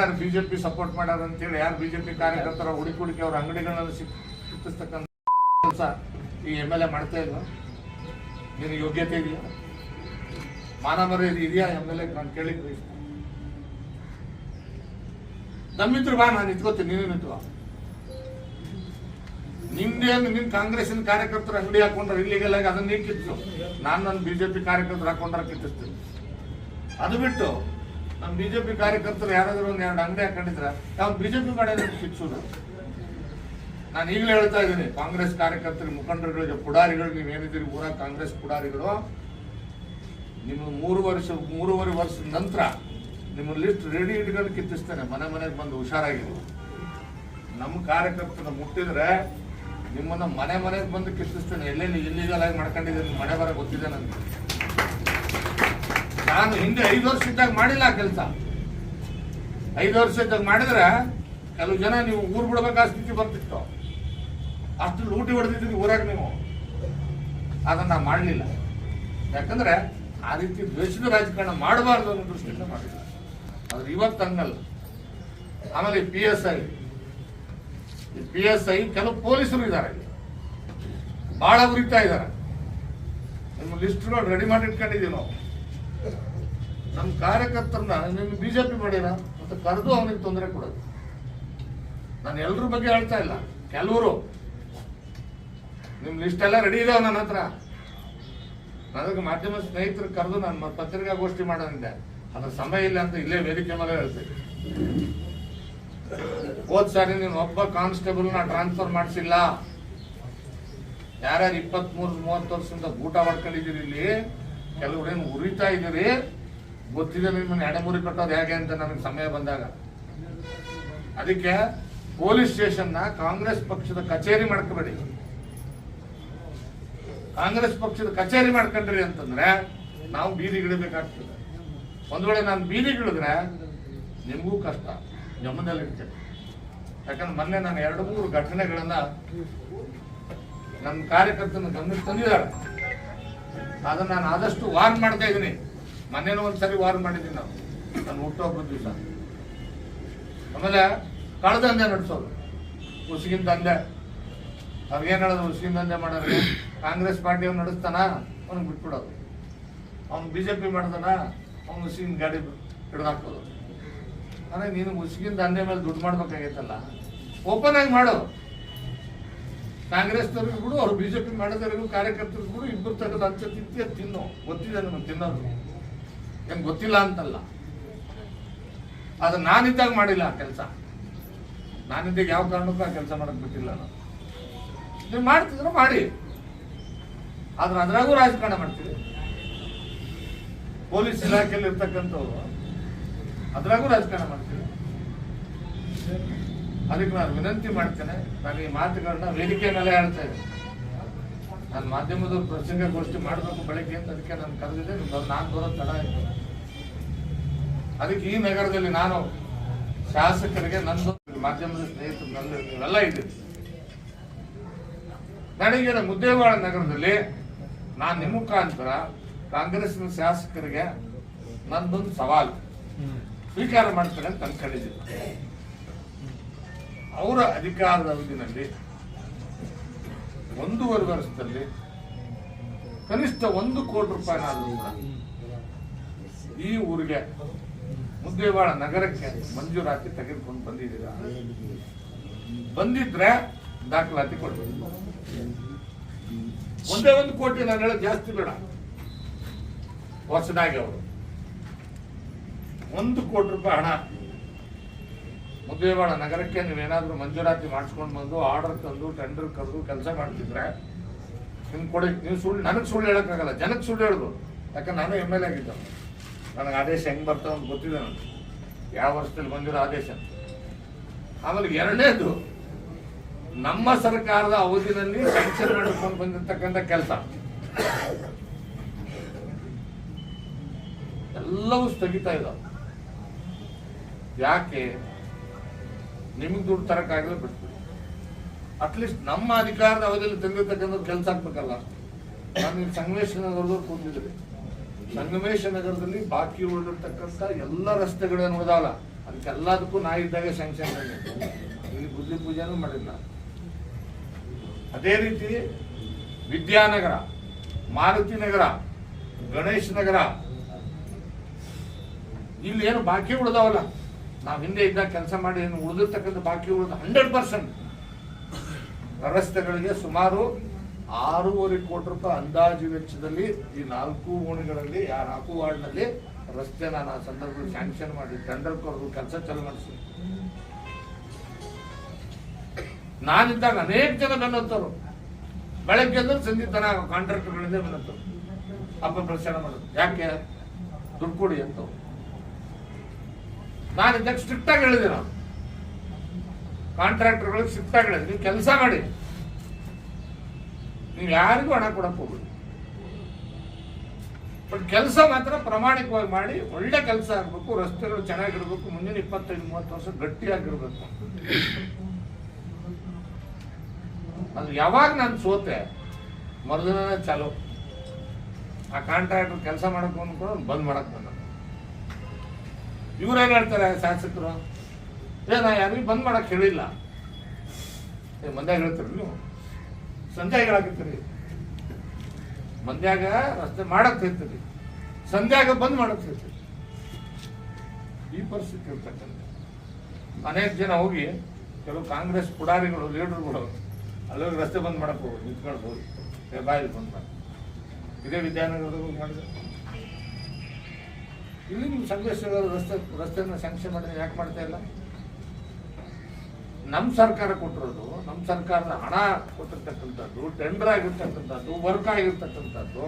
ಯಾರು BJP support ಮಾಡ್ಯಾರ ಅಂತೇಳಿ ಯಾರು ಬಿಜೆಪಿ ಕಾರ್ಯಕರ್ತರ ಹುಡುಕಿ ಹುಡುಕಿ ಅವ್ರ ಅಂಗಡಿಗಳನ್ನ ಸಿಕ್ಕಿಸ್ತಕ್ಕಂಥ ಕೆಲಸ ಈ ಎಂ ಎಲ್ ಎ ಮಾಡ್ತಾ ಇಲ್ವಾ ನಿನಗೆ ಯೋಗ್ಯತೆ ಇದೆಯಾ? ಮಾನ ಇದೆಯಾ ಎಂ ಎಲ್ ಎ ನಾನು ಕೇಳಿ ನಮ್ಮಿದ್ರು ಬಾ, ನಾನು ನಿಂತ್ಕೋತೀನಿ, ನೀನು ನಿಂತ್ಕೋ. ನಿಮ್ದೇನು ನಿಮ್ ಕಾಂಗ್ರೆಸ್ಸಿನ ಕಾರ್ಯಕರ್ತರು ಅಂಗಡಿ ಹಾಕೊಂಡ್ರೆ ಇಲ್ಲಿಗೆಲ್ಲ ಅದನ್ನ ನೀ ಕಿತ್ತು ನಾನು ನನ್ನ ಬಿಜೆಪಿ ಕಾರ್ಯಕರ್ತರು ಹಾಕೊಂಡ್ರೆ ಕಿತ್ತಿಸ್ತೀನಿ. ಅದು ಬಿಟ್ಟು ನಮ್ಮ ಬಿಜೆಪಿ ಕಾರ್ಯಕರ್ತರು ಯಾರಾದ್ರೂ ಒಂದು ಎರಡು ಅಂಗಡಿ ಹಾಕೊಂಡಿದ್ರೆ ಯಾವ ಬಿಜೆಪಿ ಕಡೆ ಶಿಕ್ಷಣ ನಾನು ಈಗಲೇ ಹೇಳ್ತಾ ಇದ್ದೀನಿ, ಕಾಂಗ್ರೆಸ್ ಕಾರ್ಯಕರ್ತರ, ಮುಖಂಡರುಗಳಿಗೆ ಪುಡಾರಿಗಳು ನೀವೇನಿದ್ದೀರಿ ಊರ ಕಾಂಗ್ರೆಸ್ ಪುಡಾರಿಗಳು, ನಿಮ್ಮ ಮೂರು ವರ್ಷ, ಮೂರುವರೆ ವರ್ಷದ ನಂತರ ನಿಮ್ಮ ಲಿಸ್ಟ್ ರೆಡಿ ಇಟ್ಕೊಂಡು ಕಿತ್ತಿಸ್ತೇನೆ, ಮನೆ ಮನೆಗೆ ಬಂದು ಹುಷಾರಾಗಿರು. ನಮ್ಮ ಕಾರ್ಯಕರ್ತನ ಮುಟ್ಟಿದ್ರೆ ನಿಮ್ಮನ್ನ ಮನೆ ಮನೆಗೆ ಬಂದು ಕಿತ್ತಿಸ್ತೇನೆ, ಎಲ್ಲೆಲ್ಲಿ ಇಲ್ಲಿಗಲಾಗಿ ಮಾಡ್ಕೊಂಡಿದ್ದೀನಿ, ಮನೆ ಬರ ಗೊತ್ತಿದೆ ನನಗೆ ನಾನು ಹಿಂದೆ ಐದು ವರ್ಷ ಇದ್ದಾಗ ಮಾಡಿಲ್ಲ ಕೆಲಸ. ಐದು ವರ್ಷ ಇದ್ದಾಗ ಮಾಡಿದ್ರೆ ಕೆಲವು ಜನ ನೀವು ಊರು ಬಿಡ್ಬೇಕಾದ ಸ್ಥಿತಿ ಬರ್ತಿತ್ತು. ಅಷ್ಟು ಲೂಟಿ ಹೊಡೆದಿದ್ರಿ ಊರಾಗ ನೀವು. ಅದನ್ನ ಮಾಡಲಿಲ್ಲ. ಯಾಕಂದ್ರೆ ಆ ರೀತಿ ದ್ವೇಷದ ರಾಜಕಾರಣ ಮಾಡಬಾರ್ದು ಅನ್ನೋ ದೃಷ್ಟಿಯಿಂದ ಮಾಡಿಲ್ಲ. ಆದ್ರೆ ಇವತ್ತು ಹಂಗಲ್ಲ. ಆಮೇಲೆ P S I P S I ಕೆಲವು ಪೊಲೀಸರು ಇದ್ದಾರೆ. ಬಹಳ ಉರಿತಾ ಇದ್ದಾರೆ. ನಿಮ್ಮ ನೋಡಿ ರೆಡಿ ಮಾಡಿ ಇಟ್ಕೊಂಡಿದ್ದೀವಿ ನಾವು. ನಮ್ಮ ಕಾರ್ಯಕರ್ತರನ್ನ ಜೆ ಪಿ ಮಾಡ್ಯಾರ ಮತ್ತು ಕರೆದು ಅವನಿಗೆ ತೊಂದರೆ ಕೊಡೋದು. ನಾನು ಎಲ್ಲರ ಬಗ್ಗೆ ಹೇಳ್ತಾ ಇಲ್ಲ. ಕೆಲವರು. ನಿಮ್ಮ ಲಿಸ್ಟ್ ಎಲ್ಲ ರೆಡಿ ಇದಾವೆ ನನ್ನ ಹತ್ರ. ನನಗೆ ಮಾಧ್ಯಮ ಸ್ನೇಹಿತರು ಕರೆದು ನಾನು ಪತ್ರಿಕಾಗೋಷ್ಠಿ ಮಾಡೋದಿದ್ದೆ ಅದ್ರ ಸಮಯ ಇಲ್ಲ ಅಂತ ಇಲ್ಲೇ ವೇದಿಕೆ ಮೇಲೆ ಹೇಳ್ತೀನಿ. ಹೋದ್ ಸಾರಿ ನೀನು ಒಬ್ಬ ಕಾನ್ಸ್ಟೇಬಲ್ನ ಟ್ರಾನ್ಸ್ಫರ್ ಮಾಡಿಸಿಲ್ಲ. ಯಾರ್ಯಾರು ಇಪ್ಪತ್ಮೂರು, ಮೂವತ್ತು ವರ್ಷದಿಂದ ಊಟ ಮಾಡ್ಕೊಂಡಿದ್ದೀರಿ ಇಲ್ಲಿ? ಕೆಲವ್ರೇನು ಉರಿತಾ ಇದ್ದೀರಿ? ಗೊತ್ತಿದೆ ನಿಮ್ಮನ್ನ ಎಡೆಮುರಿ ಕಟ್ಟೋದು ಹೇಗೆ ಅಂತ ನನಗೆ ಸಮಯ ಬಂದಾಗ. ಅದಕ್ಕೆ ಪೊಲೀಸ್ ಸ್ಟೇಷನ್ನ ಕಾಂಗ್ರೆಸ್ ಪಕ್ಷದ ಕಚೇರಿ ಮಾಡ್ಕೋಬೇಡಿ. ಕಾಂಗ್ರೆಸ್ ಪಕ್ಷದ ಕಚೇರಿ ಮಾಡ್ಕೊಂಡ್ರಿ ಅಂತಂದ್ರೆ ನಾವು ಬೀದಿಗಿಡಬೇಕಾಗ್ತದೆ ಒಂದ್ ವೇಳೆ ನಾನು ಬೀದಿಗಿಳಿದ್ರೆ ನಿಮಗೂ ಕಷ್ಟ ಜಮ್ಮದಲ್ಲಿರ್ತೇನೆ ಯಾಕಂದ್ರೆ ಮೊನ್ನೆ ನಾನು ಎರಡು ಮೂರು ಘಟನೆಗಳನ್ನ ನನ್ನ ಕಾರ್ಯಕರ್ತನ ಗಮನಕ್ಕೆ ತಂದಿದ್ದಾರೆ. ಅದನ್ನ ನಾನು ಆದಷ್ಟು ವಾರ್ನ್ ಮಾಡ್ತಾ ಇದ್ದೀನಿ. ಮೊನ್ನೆನೂ ಒಂದ್ಸರಿ ವಾರ್ ಮಾಡಿದ್ವಿ ನಾವು. ನಾನು ಹುಟ್ಟೋಗ್ಬೋದು ದಿವಸ ಆಮೇಲೆ ಕಳ್ದಂದೆ ನಡೆಸೋದು. ಉಸುಗಿನ ದಂಧೆ. ಅವ್ರಿಗೇನು ಹೇಳೋದು ಉಸುಗಿನ ದಂಧೆ ಮಾಡೋದು ಕಾಂಗ್ರೆಸ್ ಪಾರ್ಟಿ ಅವ್ನು ನಡೆಸ್ತಾನ? ಅವ್ನಿಗೆ ಬಿಟ್ಬಿಡೋದು. ಅವ್ನು ಬಿಜೆಪಿ ಮಾಡ್ತಾನ? ಅವ್ನು ಉಸುಗಿನ ಗಾಡಿ ಹಿಡಿದಾಕೋದು ಅಂದ್ರೆ ನೀನು ಉಸುಗಿನ ದಂಧೆ ಮೇಲೆ ದುಡ್ಡು ಮಾಡ್ಬೇಕಾಗೈತಲ್ಲ. ಓಪನ್ ಆಗಿ ಮಾಡು. ಕಾಂಗ್ರೆಸ್ನವ್ರಿಗೂ ಬಿಡು, ಅವ್ರು ಬಿಜೆಪಿ ಮಾಡೋದ್ರಿಗೂ ಕಾರ್ಯಕರ್ತರಿಗೂ ಇಬ್ಬರು ತಗದು ಹಂಚ ತಿಂತಿ ತಿನ್ನು. ಗೊತ್ತಿದೆ ನಮಗೆ, ತಿನ್ನೋದು. ಏನ್ ಗೊತ್ತಿಲ್ಲ ಅಂತಲ್ಲ. ಅದು ನಾನಿದ್ದಾಗ ಮಾಡಿಲ್ಲ ಆ ಕೆಲಸ. ನಾನಿದ್ದಾಗ ಯಾವ ಕಾರಣಕ್ಕೂ ಆ ಕೆಲಸ ಮಾಡಕ್ ಬಿಟ್ಟಿಲ್ಲ ನಾನು. ನೀವು ಮಾಡ್ತಿದ್ರು ಮಾಡಿ. ಆದ್ರೆ ಅದ್ರಾಗೂ ರಾಜಕಾರಣ ಮಾಡ್ತೀವಿ ಪೊಲೀಸ್ ಇಲಾಖೆಯಲ್ಲಿ ಇರ್ತಕ್ಕಂಥವ್ರು ಅದ್ರಾಗೂ ರಾಜಕಾರಣ ಮಾಡ್ತೀವಿ ಅದಕ್ಕೆ ನಾನು ವಿನಂತಿ ಮಾಡ್ತೇನೆ, ನಾನು ಈ ಮಾತುಗಳನ್ನ ವೇದಿಕೆ ಮೇಲೆ ಹೇಳ್ತಾ ಇದ್ದೇನೆ. ನಾನು ಮಾಧ್ಯಮದ ಪ್ರಸಂಗಗೋಷ್ಠಿ ಮಾಡಬೇಕು ಬೆಳಗ್ಗೆ ಅಂತ ಅದಕ್ಕೆ ನಾನು ಕರೆದಿದ್ದೆ. ನಾನು ಬರೋದು ತಡ ಆಯ್ತು ಅದಕ್ಕೆ ಈ ನಗರದಲ್ಲಿ ನಾನು ಶಾಸಕರಿಗೆ ನಂದು ಮಾಧ್ಯಮದ ಸ್ನೇಹಿತರು ನಂದು ಇವೆಲ್ಲ ಇದೆ. ನನಗೆ ಮುದ್ದೇವಾಳ ನಗರದಲ್ಲಿ ನಾನು ನಿಮ್ಮ ಮುಖಾಂತರ ಕಾಂಗ್ರೆಸ್ನ ಶಾಸಕರಿಗೆ ನಂದೊಂದು ಸವಾಲು. ಸ್ವೀಕಾರ ಮಾಡ್ತಾರೆ ಅಂತ ಅನ್ಕೊಂಡಿದ್ದೀನಿ. ಅವರ ಅಧಿಕಾರದ ಅವಧಿನಲ್ಲಿ ಒಂದೂವರೆ ವರ್ಷದಲ್ಲಿ ಕನಿಷ್ಠ ಒಂದು ಕೋಟಿ ರೂಪಾಯಿ ಕೂಡ ಈ ಊರಿಗೆ ಮುದ್ದೇವಾಡ ನಗರಕ್ಕೆ ಮಂಜೂರಾತಿ ತೆಗೆದುಕೊಂಡು ಬಂದಿದ್ದೀರಾ? ಬಂದಿದ್ರೆ ದಾಖಲಾತಿ ಕೊಡ್ಬೇಕು. ಒಂದೇ ಒಂದು ಕೋಟಿ ನಾನು ಹೇಳೋದು ಜಾಸ್ತಿ ಬೇಡ. ಹೊಸದಾಗಿ ಅವರು. ಒಂದು ಕೋಟಿ ರೂಪಾಯಿ ಹಣ ಮುದ್ದೇವಾಡ ನಗರಕ್ಕೆ ನೀವೇನಾದರೂ ಮಂಜೂರಾತಿ ಮಾಡಿಸ್ಕೊಂಡು ಬಂದು ಆರ್ಡರ್ ತಂದು ಟೆಂಡರ್ ಕರೆದು ಕೆಲಸ ಮಾಡ್ತಿದ್ರೆ ನಿಮ್ಗೆ ಕೊಡಿ, ನೀವು ಸುಳ್ಳು, ನನಗೆ ಸುಳ್ಳು ಹೇಳೋಕ್ಕಾಗಲ್ಲ ಜನಕ್ಕೆ ಸುಳ್ಳು ಹೇಳೋದು ಯಾಕಂದ್ರೆ ನಾನು ಎಂ ಎಲ್ ಎ ಆಗಿದ್ದ. ನನಗೆ ಆದೇಶ ಹೆಂಗ್ ಬರ್ತಾವ ಅಂತ ಗೊತ್ತಿದೆ ನನಗೆ. ಯಾವ ವರ್ಷದಲ್ಲಿ ಬಂದಿರೋ ಆದೇಶ ಆಮೇಲೆ ಎರಡನೇದು, ನಮ್ಮ ಸರ್ಕಾರದ ಅವಧಿನಲ್ಲಿ ಸ್ಯಾಂಕ್ಷನ್ ಮಾಡಿಕೊಂಡು ಬಂದಿರತಕ್ಕಂಥ ಕೆಲಸ. ಎಲ್ಲವೂ ಸ್ಥಗಿತ ಇದ್ದಾವೆ ಯಾಕೆ? ನಿಮಗೆ ದುಡ್ಡು ತರಕ್ಕಾಗಲ್ಲ ಬಿಟ್ಬಿಡಿ ಅಟ್ಲೀಸ್ಟ್ ನಮ್ಮ ಅಧಿಕಾರದ ಅವಧಿಯಲ್ಲಿ ತಂದಿರ್ತಕ್ಕಂಥ ಕೆಲಸ ಆಗ್ಬೇಕಲ್ಲ. ನಾನು ಸಂಗಮೇಶ ನಗರದವ್ರು ಕೂತಿದ್ರಿ ಸಂಗಮೇಶ ನಗರದಲ್ಲಿ ಬಾಕಿ ಉಳಿದಿರ್ತಕ್ಕಂಥ ಎಲ್ಲ ರಸ್ತೆಗಳೇನು ಉಳಿದಾವಲ್ಲ ಅದಕ್ಕೆಲ್ಲದಕ್ಕೂ ನಾ ಇದ್ದಾಗ ಸ್ಯಾಂಕ್ಷನ್ ಇಲ್ಲಿ ಬುದ್ಧಿ ಪೂಜೆನೂ ಮಾಡಿಲ್ಲ. ಅದೇ ರೀತಿ ವಿದ್ಯಾನಗರ, ಮಾರುತಿ ನಗರ, ಗಣೇಶ್ ನಗರ, ಇಲ್ಲಿ ಏನು ಬಾಕಿ ಉಳಿದಾವಲ್ಲ? ನಾವು ಹಿಂದೆ ಇದ್ದ ಕೆಲಸ ಮಾಡಿ ಉಳಿದಿರ್ತಕ್ಕಂಥ ಬಾಕಿ ಉಳಿದ ಹಂಡ್ರೆಡ್ ಪರ್ಸೆಂಟ್ ರಸ್ತೆಗಳಿಗೆ ಸುಮಾರು ಆರೂವರೆ ಕೋಟಿ ರೂಪಾಯಿ ಅಂದಾಜು ವೆಚ್ಚದಲ್ಲಿ ಈ ನಾಲ್ಕು ಓಣಿಗಳಲ್ಲಿ, ಆ ನಾಲ್ಕು ವಾರ್ಡ್ನಲ್ಲಿ ರಸ್ತೆ ನಾನು ಆ ಸಂದರ್ಭದಲ್ಲಿ ಸ್ಯಾಂಕ್ಷನ್ ಮಾಡಿ ಟೆಂಡರ್ ಕೊಡೋದು, ಕೆಲಸ ಚಾಲು ಮಾಡಿಸಿ. ನಾನಿದ್ದಾಗ ಅನೇಕ ಜನ ಬೆನ್ನತ್ತರು ಬೆಳಗ್ಗೆ ಅಂದ್ರೆ ಸಂಜೆ ತನ ಕಾಂಟ್ರಾಕ್ಟರ್ಗಳಿಂದ ಅಪ್ಪ ಪ್ರಚಾರ ಮಾಡೋದು. ಯಾಕೆ? ದುಡ್ಡು ಕೊಡಿ ಅಂತ ಇದಕ್ಕೆ ಸ್ಟ್ರಿಕ್ಟ್ ಆಗಿ ಹೇಳಿದೆ ನಾನು. ಕಾಂಟ್ರಾಕ್ಟರ್ಗಳಿಗೆ ಸ್ಟ್ರಿಕ್ಟ್ ಆಗಿ ಹೇಳಿದೆ. ನೀವು ಕೆಲಸ ಮಾಡಿ. ನೀವು ಯಾರಿಗೂ ಹಣ ಕೊಡಕ್ಕೆ ಹೋಗ್ಬೇಡಿ. ಬಟ್ ಕೆಲಸ ಮಾತ್ರ ಪ್ರಾಮಾಣಿಕವಾಗಿ ಮಾಡಿ, ಒಳ್ಳೆ ಕೆಲಸ ಆಗಬೇಕು, ರಸ್ತೆಗಳು ಚೆನ್ನಾಗಿರ್ಬೇಕು, ಮುಂದಿನ ಇಪ್ಪತ್ತೈದು, ಮೂವತ್ತು ವರ್ಷ ಗಟ್ಟಿಯಾಗಿರ್ಬೇಕು. ಅದು ಯಾವಾಗ ನಾನು ಸೋತೆ ಮರುದಿನ ಚಾಲು. ಆ ಕಾಂಟ್ರಾಕ್ಟರ್ ಕೆಲಸ ಮಾಡಕ್ಕೆ ಬಂದ್ಕೊಂಡು ಬಂದ್ ಮಾಡಕ್ ಬಂದ. ಇವ್ರೇನ್ ಹೇಳ್ತಾರೆ ಶಾಸಕರು? ಏ, ನಾ ಯಾರಿಗೂ ಬಂದ್ ಮಾಡಕ್ ಹೇಳಿಲ್ಲ. ಮಂದ್ಯಾಗ ಹೇಳ್ತೀರಿ ನೀವು? ಸಂಧ್ಯಾಗ ಹೇಳಾಕತ್ತೀರಿ. ಮಂದ್ಯಾಗ ರಸ್ತೆ ಮಾಡಕ್ ಹೇಳ್ತೀರಿ. ಸಂಧ್ಯಾಗ ಬಂದ್ ಮಾಡಕ್ ಹೇಳ್ತೀರಿ. ಈ ಪರಿಸ್ಥಿತಿ ಇರ್ತಕ್ಕಂಥ ಅನೇಕ ಜನ ಹೋಗಿ ಕೆಲವು ಕಾಂಗ್ರೆಸ್ ಪುಡಾರಿಗಳು, ಲೀಡರ್ಗಳು ಅಲ್ಲೋಗಿ ರಸ್ತೆ ಬಂದ್ ಮಾಡಕ್ ಹೋಗಿ ನಿಂತ್ಕೊಂಡು ಹೋಗಿ. ಬಾಯಲ್ಲಿ ಬಂದ್ ಮಾಡಿ. ಇದೇ ವಿದ್ಯಾನಗರದಾಗ ಮಾಡಿದ್ರೆ. ಇಲ್ಲಿ ನೀವು ಸಂಘರ್ಷಗಳ ರಸ್ತೆ ರಸ್ತೆಯನ್ನು ಸ್ಯಾಂಕ್ಷನ್ ಮಾಡಿದ್ರೆ ಯಾಕೆ ಮಾಡ್ತಾ ಇಲ್ಲ? ನಮ್ಮ ಸರ್ಕಾರ ಕೊಟ್ಟಿರೋದು ನಮ್ಮ ಸರ್ಕಾರದ ಹಣ ಕೊಟ್ಟಿರ್ತಕ್ಕಂಥದ್ದು ಟೆಂಡರ್ ಆಗಿರ್ತಕ್ಕಂಥದ್ದು ವರ್ಕ್ ಆಗಿರ್ತಕ್ಕಂಥದ್ದು,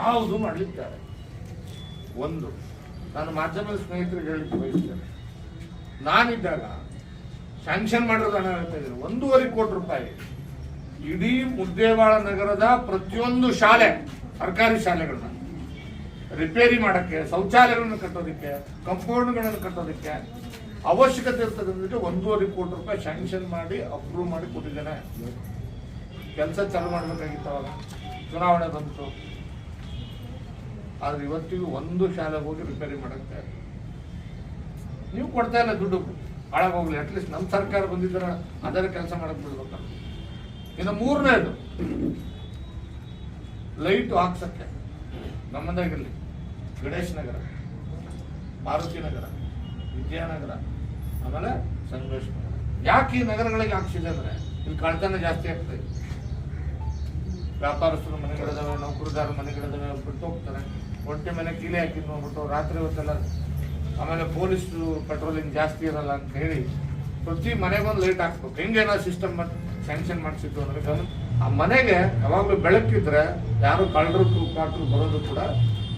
ಯಾವುದು ಮಾಡಲಿದ್ದಾರೆ ಒಂದು, ನಾನು ಮಾಧ್ಯಮದ ಸ್ನೇಹಿತರಿಗೆ ಹೇಳಿಕ್ಕೆ ಬಯಸ್ತೇನೆ. ನಾನಿದ್ದಾಗ ಸ್ಯಾಂಕ್ಷನ್ ಮಾಡಿರೋದು ಹಣ ಹೇಳ್ತಾ ಇದ್ದೀನಿ. ಒಂದೂವರೆ ಕೋಟಿ ರೂಪಾಯಿ ಇಡೀ ಮುದ್ದೇವಾಳ ನಗರದ ಪ್ರತಿಯೊಂದು ಶಾಲೆ, ಸರ್ಕಾರಿ ಶಾಲೆಗಳನ್ನ ರಿಪೇರಿ ಮಾಡಕ್ಕೆ, ಶೌಚಾಲಯಗಳನ್ನು ಕಟ್ಟೋದಕ್ಕೆ ಕಂಪೌಂಡ್ಗಳನ್ನು ಕಟ್ಟೋದಕ್ಕೆ ಅವಶ್ಯಕತೆ ಇರ್ತಕ್ಕಂಥದ್ದಕ್ಕೆ ಒಂದೂವರೆ ಕೋಟಿ ರೂಪಾಯಿ ಸ್ಯಾಂಕ್ಷನ್ ಮಾಡಿ ಅಪ್ರೂವ್ ಮಾಡಿ ಕೊಟ್ಟಿದ್ದೇನೆ. ಕೆಲಸ ಚಾಲು ಮಾಡಬೇಕಾಗಿತ್ತು ಅವಾಗ. ಚುನಾವಣೆ ಬಂತು. ಆದ್ರೆ ಇವತ್ತಿಗೂ ಒಂದು ಶಾಲೆಗೆ ಹೋಗಿ ರಿಪೇರಿ ಮಾಡಕ್ಕೆ. ನೀವು ಕೊಡ್ತಾ ಇಲ್ಲ ದುಡ್ಡು. ಹಾಳಾಗೋಗ್ಲಿ. ಅಟ್ಲೀಸ್ಟ್ ನಮ್ಮ ಸರ್ಕಾರ ಬಂದಿದ್ದರ ಅದರ ಕೆಲಸ ಮಾಡಕ್ ಬಿಡ್ಬೇಕ. ಇನ್ನು ಮೂರನೇದು ಲೈಟ್ ಹಾಕ್ಸಕ್ಕೆ. ನಮ್ಮದಾಗಿರ್ಲಿ. ಗಣೇಶ್ ನಗರ, ಮಾರುತಿ ನಗರ, ವಿದ್ಯಾನಗರ, ಆಮೇಲೆ ಸಂಗಮೇಶ್ ನಗರ. ಯಾಕೆ ಈ ನಗರಗಳಿಗೆ ಹಾಕ್ಸಿದೆ ಅಂದ್ರೆ ಇಲ್ಲಿ ಕಳ್ತನ ಜಾಸ್ತಿ ಆಗ್ತದೆ ವ್ಯಾಪಾರಸ್ಥರು ಮನೆಗಳಿದಾವೆ ನೌಕರದಾರ ಮನೆಗಳಿದಾವೆ ಬಿಟ್ಟು ಹೋಗ್ತಾರೆ. ಒಂಟೆ ಮನೆ ಕೀಲೆ ಹಾಕಿ ನೋಡ್ಬಿಟ್ಟು ರಾತ್ರಿ ಹೊತ್ತಲ್ಲ, ಆಮೇಲೆ ಪೊಲೀಸ್ ಪೆಟ್ರೋಲಿಂಗ್ ಜಾಸ್ತಿ ಇರಲ್ಲ ಅಂತ ಹೇಳಿ ಪ್ರತಿ ಮನೆಗೊಂದು ಲೈಟ್ ಹಾಕ್ಬೇಕು. ಹೆಂಗೇನೋ ಸಿಸ್ಟಮ್ ಸ್ಯಾಂಕ್ಷನ್ ಮಾಡಿಸಿದ್ದು ಅಂದ್ರೆ ಆ ಮನೆಗೆ ಯಾವಾಗಲೂ ಬೆಳಕಿದ್ರೆ ಯಾರು ಕಳ್ಳರು ಕಾಟರು ಬರೋದು ಕೂಡ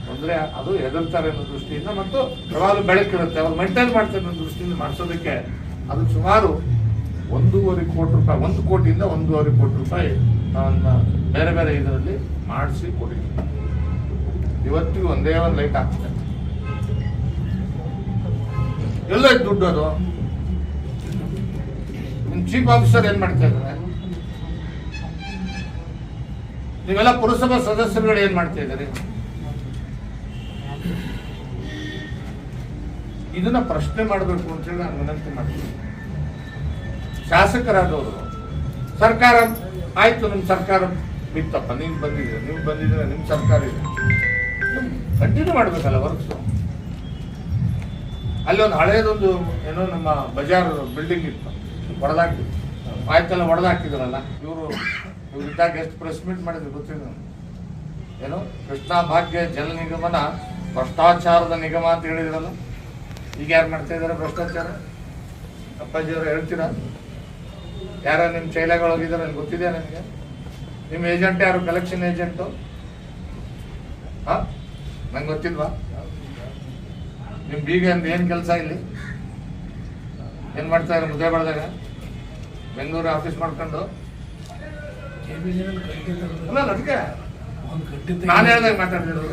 ತೊಂದರೆ, ಅದು ಹೆದರ್ತಾರೆ ಅನ್ನೋ ದೃಷ್ಟಿಯಿಂದ ಮತ್ತು ಯಾವಾಗಲೂ ಬೆಳಕಿರುತ್ತೆ. ಅವ್ರು ಮೇಂಟೈನ್ ಮಾಡ್ತಾರೆ ಅನ್ನೋ ದೃಷ್ಟಿಯಿಂದ ಮಾಡಿಸೋದಕ್ಕೆ ಅದು ಸುಮಾರು ಒಂದೂವರೆ ಕೋಟಿ ರೂಪಾಯಿ, ಒಂದು ಕೋಟಿಯಿಂದ ಒಂದೂವರೆ ಕೋಟಿ ರೂಪಾಯಿ ನಾವನ್ನ ಬೇರೆ ಬೇರೆ ಇದರಲ್ಲಿ ಮಾಡಿಸಿ ಕೊಟ್ಟಿದ್ದೀವಿ ಇವತ್ತಿಗೂ ಒಂದೇ ಒಂದು ಲೈಟ್ ಹಾಕ್ತಾರೆ. ಎಲ್ಲ ದುಡ್ಡು ಅದು. ನಿಮ್ ಚೀಫ್ ಆಫೀಸರ್ ಏನ್ ಮಾಡ್ತಾ ಇದ್ದಾರೆ? ನೀವೆಲ್ಲ ಪುರಸಭಾ ಸದಸ್ಯರುಗಳು ಏನ್ ಮಾಡ್ತಾ ಇದ್ದೀರಿ? ಇದನ್ನ ಪ್ರಶ್ನೆ ಮಾಡಬೇಕು ಅಂತೇಳಿ ನಾನು ವಿನಂತಿ ಮಾಡ್ತೀನಿ. ಶಾಸಕರಾದವರು, ಸರ್ಕಾರ, ಆಯ್ತು ನಿಮ್ಮ ಸರ್ಕಾರ, ಬಿತ್ತಪ್ಪ ನೀನ್ ಬಂದಿದ್ರೆ ನೀವು ಬಂದಿದ್ರೆ ನಿಮ್ ಸರ್ಕಾರ ಇದೆ. ಕಂಟಿನ್ಯೂ ಮಾಡ್ಬೇಕಲ್ಲ ವರ್ಕ್ಸ್. ಅಲ್ಲಿ ಒಂದು ಹಳೇದೊಂದು ಏನೋ ನಮ್ಮ ಬಜಾರ್ ಬಿಲ್ಡಿಂಗ್ ಇತ್ತು ಹೊಡೆದಾಕಿ ಆಯ್ತಲ್ಲ ಹೊಡೆದಾಕಿದ್ರಲ್ಲ ಇವರು ಇವ್ರು ಇದ್ದಾಗ ಎಷ್ಟು ಪ್ರೆಸ್ ಮೀಟ್ ಮಾಡಿದ್ರು ಗೊತ್ತಿಲ್ಲ ಏನು ಕೃಷ್ಣಾ ಭಾಗ್ಯ ಜಲ ನಿಗಮನ ಭ್ರಷ್ಟಾಚಾರದ ನಿಗಮ ಅಂತ ಹೇಳಿದ್ರಲ್ಲ. ಈಗ ಯಾರು ಮಾಡ್ತಾ ಇದಾರೆ ಭ್ರಷ್ಟಾಚಾರ? ಅಪ್ಪಾಜಿಯವರು ಹೇಳ್ತೀರಾ? ಯಾರ ನಿಮ್ಮ ಚೈಲಾಗಳು ಹೋಗಿದಾರೆ ಅಲ್ಲಿ ಗೊತ್ತಿದೆ ನನಗೆ ನಿಮ್ಮ ಏಜೆಂಟ್ ಯಾರು? ಕಲೆಕ್ಷನ್ ಏಜೆಂಟು ಹಾಂ? ನಂಗೆ ಗೊತ್ತಿಲ್ವಾ? ನಿಮ್ಮ ಬೀಗ ಅಂದ್ರೆ ಏನು ಕೆಲಸ ಇಲ್ಲಿ? ಏನು ಮಾಡ್ತಾ ಇದ್ದಾರೆ ಮುದ್ದೆ ಬೆಳೆದಾಗ? ಬೆಂಗಳೂರು ಆಫೀಸ್ ಮಾಡ್ಕೊಂಡು? ನಾನು ಹೇಳ್ದಾಗ ಮಾತಾಡ್ತಿದ್ರು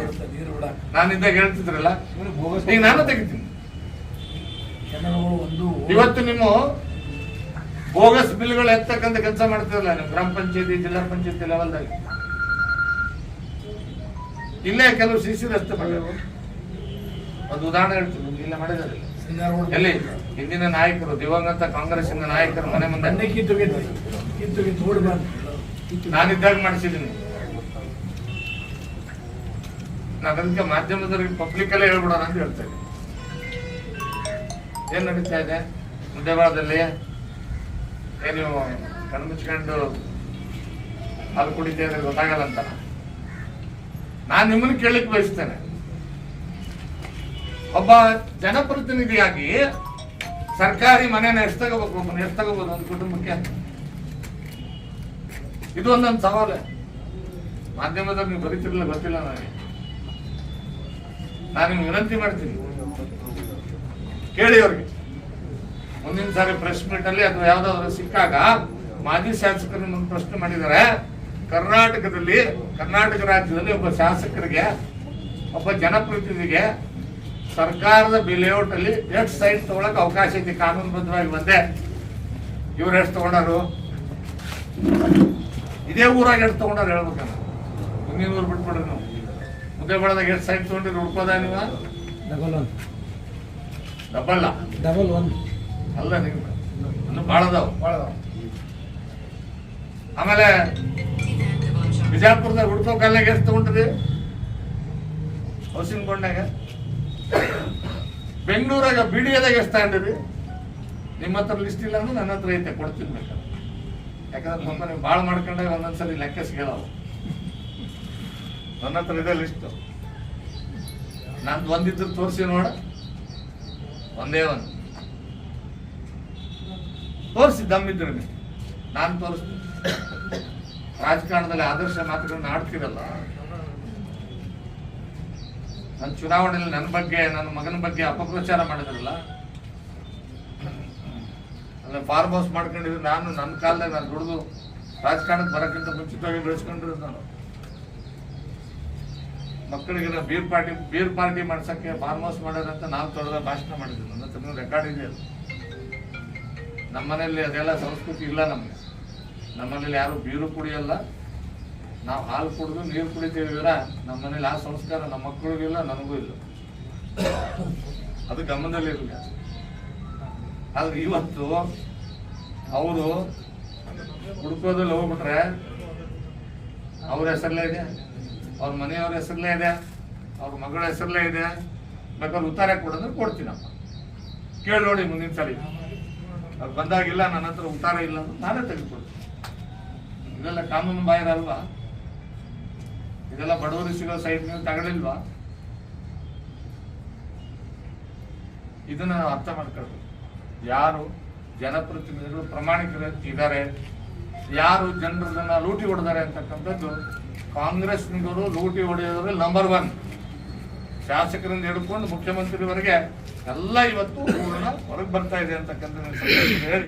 ನಾನಿದ್ದಾಗ ಹೇಳ್ತಿದ್ರಲ್ಲ? ಈಗ ನಾನು ತೆಗಿತೀನಿ. ಇವತ್ತು ನಿಮ್ಮ ಬೋಗಸ್ ಬಿಲ್ಗಳು ಎತ್ತಕ್ಕಂತ ಕೆಲಸ ಮಾಡ್ತಿರಲ್ಲ ನೀವು ಗ್ರಾಮ ಪಂಚಾಯತಿ ಜಿಲ್ಲಾ ಪಂಚಾಯತಿ ಲೆವೆಲ್ದಾಗ ಇಲ್ಲೇ ಕೆಲವು ಸಿ ಸಿ ರಸ್ತೆ ಮಾಡಿದ್ರು. ಒಂದು ಉದಾಹರಣೆ ಹೇಳ್ತೀನಿ ಇಲ್ಲ ಮಾಡಿದಾರೆ ಎಲ್ಲಿ? ಹಿಂದಿನ ನಾಯಕರು ದಿವಂಗತ ಕಾಂಗ್ರೆಸ್ಸಿನ ನಾಯಕರು ಮನೆ ಮುಂದೆ. ನಾನಿದ್ದಾಗ ಮಾಡಿಸಿದ್ದೀನಿ. ನಾನು ಅದಕ್ಕೆ ಮಾಧ್ಯಮದವರಿಗೆ ಪಬ್ಲಿಕ್ ಅಲ್ಲೇ ಹೇಳ್ಬಿಡೋಣ ಅಂತ ಹೇಳ್ತೇನೆ ಏನ್ ನಡೀತಾ ಇದೆ? ಮುದ್ದೇವಾಡದಲ್ಲಿ ಏನು ನೀವು ಕಣ್ಣು ಮುಚ್ಕೊಂಡು ಹಾಲು ಕುಡಿತಾ ಇದ್ರೆ ಗೊತ್ತಾಗಲ್ಲ ಅಂತ. ನಾನು ನಿಮ್ಮನ್ನು ಕೇಳಲಿಕ್ಕೆ ಬಯಸ್ತೇನೆ. ಒಬ್ಬ ಜನಪ್ರತಿನಿಧಿಯಾಗಿ ಸರ್ಕಾರಿ ಮನೆನ ಎಷ್ಟು ತಗೋಬೇಕು ಒಬ್ಬನ ಎಷ್ಟು ತಗೋಬಹುದು ಒಂದು ಕುಟುಂಬಕ್ಕೆ. ಇದು ಒಂದೊಂದು ಸವಾಲು. ಮಾಧ್ಯಮದಲ್ಲಿ ನೀವು ಬರೀತಿರಲಿಲ್ಲ, ಗೊತ್ತಿಲ್ಲ ನನಗೆ. ನಾನು ವಿನಂತಿ ಮಾಡ್ತೀನಿ. ಕೇಳಿ ಅವ್ರಿಗೆ. ಮುಂದಿನ ಸಾರಿ ಪ್ರೆಸ್ ಮೀಟ್ ಅಲ್ಲಿ ಅಥವಾ ಯಾವ್ದಾದ್ರು ಸಿಕ್ಕಾಗ ಮಾಜಿ ಶಾಸಕರು ಒಂದು ಪ್ರಶ್ನೆ ಮಾಡಿದ್ದಾರೆ. ಕರ್ನಾಟಕದಲ್ಲಿ, ಕರ್ನಾಟಕ ರಾಜ್ಯದಲ್ಲಿ ಒಬ್ಬ ಶಾಸಕರಿಗೆ, ಒಬ್ಬ ಜನಪ್ರತಿನಿಧಿಗೆ ಸರ್ಕಾರದ ಲೇಔಟ್ ಅಲ್ಲಿ ಎಷ್ಟು ಸೈಟ್ ತಗೊಳಕ್ ಅವಕಾಶ ಐತಿ ಕಾನೂನುಬದ್ಧವಾಗಿ ಬಂದೆ. ಇವ್ರು ಎಷ್ಟು ತಗೊಂಡಾರು? ಇದೇ ಊರಾಗ ಎಷ್ಟು ತಗೊಂಡಾರ ಹೇಳ್ಬೇಕನ್ನ ಮುಂದಿನ ಊರು ಬಿಟ್ಬಿಡ್ರಿ ನಾವು. ಮುದ್ದೆ ಬೆಳೆದಾಗ ಎಷ್ಟು ಸೈಟ್ ತಗೊಂಡಿರಿ? ಹುಡ್ಕೋದ ನೀವು? Double double one. ಅಲ್ಲ ನೀವು ಇನ್ನು ಭಾಳ ಅದಾವ. ಆಮೇಲೆ ಬಿಜಾಪುರದಾಗ ಹುಡ್ಕೋ ಕಾಲ್ನಾಗ ಎಷ್ಟು ತಗೊಂಡ್ರಿ? ಹೌಸಿಂಗ್ ಬೋರ್ಡ್ನಾಗ ಬೆಂಗಳೂರಾಗ ಬಿಡಿಯದಾಗ ಎಷ್ಟು ತಗೊಂಡಿರಿ? ನಿಮ್ಮ ಹತ್ರ ಲಿಸ್ಟ್ ಇಲ್ಲ ಅಂದ್ರೆ ನನ್ನ ಹತ್ರ ಐತೆ ಕೊಡ್ತೀನಿ ಬೇಕಾದ್ರೆ. ಯಾಕಂದ್ರೆ ಮೊನ್ನೆ ನೀವು ಭಾಳ ಮಾಡ್ಕೊಂಡಾಗ ಒಂದೊಂದ್ಸಲಿ ಲೆಕ್ಕ ಸಿಗಲ್ಲ. ಅವು ನನ್ನ ಹತ್ರ ಇದೆ ಲಿಸ್ಟ್ ನಂದು ಒಂದಿದ್ರು ತೋರಿಸಿ ನೋಡ. ಒಂದೇ ಒಂದು. ತೋರಿಸಿ ದಮ್ಮಿದ್ದು ನಿಮಗೆ ನಾನು ತೋರಿಸ್ತೀನಿ. ರಾಜಕಾರಣದಲ್ಲಿ ಆದರ್ಶ ಮಾತುಗಳನ್ನ ಆಡ್ತಿರಲ್ಲ? ನನ್ನ ಚುನಾವಣೆಯಲ್ಲಿ ನನ್ನ ಬಗ್ಗೆ, ನನ್ನ ಮಗನ ಬಗ್ಗೆ ಅಪಪ್ರಚಾರ ಮಾಡಿದ್ರಲ್ಲ? ಅಲ್ಲ ಫಾರ್ಮ್ ಹೌಸ್ ಮಾಡ್ಕೊಂಡಿದ್ರು ನಾನು ನನ್ನ ಕಾಲದಾಗ ನಾನು ದುಡಿದು ರಾಜಕಾರಣಕ್ಕೆ ಬರೋಕ್ಕಿಂತ ಮುಂಚಿತವಾಗಿ ಬೆಳೆಸ್ಕೊಂಡಿರೋದು ನಾನು. ಮಕ್ಕಳಿಗೆಲ್ಲ ಬೀರ್ ಪಾರ್ಟಿ ಬೀರ್ ಪಾರ್ಟಿ ಮಾಡ್ಸಕ್ಕೆ ಫಾರ್ಮ್ ಹೌಸ್ ಮಾಡೋದಂತ ನಾವು ತೊಡೆದ ಭಾಷಣ ಮಾಡಿದ್ದೀನಿ ನನ್ನ ತಮ್ಮ ರೆಕಾರ್ಡ್ ಇದೆ ಅದು. ನಮ್ಮನೇಲಿ ಅದೆಲ್ಲ ಸಂಸ್ಕೃತಿ ಇಲ್ಲ ನಮಗೆ. ನಮ್ಮನೇಲಿ ಯಾರು ಬೀರು ಕುಡಿಯಲ್ಲ. ನಾವು ಹಾಲು ಕುಡಿದು ನೀರು ಕುಡಿತೀವಿ ವಿರ ನಮ್ಮನೇಲಿ ಆ ಸಂಸ್ಕಾರ ನಮ್ಮ ಮಕ್ಕಳಿಗೂ ಇಲ್ಲ ನನಗೂ ಇಲ್ಲ. ಅದು ಗಮನದಲ್ಲಿರಲಿಲ್ಲ ಆದ್ರೆ ಇವತ್ತು ಅವರು ಹುಡುಕೋದಲ್ಲಿ ಹೋಗ್ಬಿಟ್ರೆ ಅವ್ರ ಹೆಸರಲ್ಲೇ ಇದೆ. ಅವ್ರ ಮನೆಯವ್ರ ಹೆಸರಲ್ಲೇ ಇದೆ, ಅವ್ರ ಮಗಳ ಹೆಸರಲ್ಲೇ ಇದೆ. ಬೇಕಾದ್ರೆ ಉತ್ತರ ಕೊಡಂದ್ರೆ ಕೊಡ್ತೀನಪ್ಪ. ಕೇಳಿ ನೋಡಿ ಮುಂದಿನ ಸಲ. ಅವ್ರು ಬಂದಾಗಿಲ್ಲ, ನನ್ನ ಹತ್ರ ಉತ್ತಾರ ಇಲ್ಲ ಅಂದ್ರೆ ನಾನೇ ತೆಗೆದುಕೊಡ್ತೀನಿ ಇದೆಲ್ಲ ಕಾನೂನು ಬಾಹಿರ ಅಲ್ವಾ? ಇದೆಲ್ಲ ಬಡವರು ಸಿಗೋ ಸೈಟ್ ನೀವು ತಗೊಳಿಲ್ವಾ ಇದನ್ನ ಅರ್ಥ ಮಾಡ್ಕೊಳ್ಬೇಕು. ಯಾರು ಜನಪ್ರತಿನಿಧಿಗಳು, ಪ್ರಾಮಾಣಿಕರು ಇದ್ದಾರೆ, ಯಾರು ಜನರನ್ನ ಲೂಟಿ ಹೊಡೆದಾರೆ ಅಂತಕ್ಕಂಥದ್ದು ಕಾಂಗ್ರೆಸ್ನಿಗರು ಲೂಟಿ ಹೊಡೆಯೋದ್ರಲ್ಲಿ ನಂಬರ್ ಒನ್ ಶಾಸಕರಿಂದ ಹಿಡ್ಕೊಂಡು ಮುಖ್ಯಮಂತ್ರಿವರೆಗೆ ಎಲ್ಲ ಇವತ್ತು ಹೊರಗೆ ಬರ್ತಾ ಇದೆ ಅಂತಕ್ಕಂಥ ಹೇಳಿ.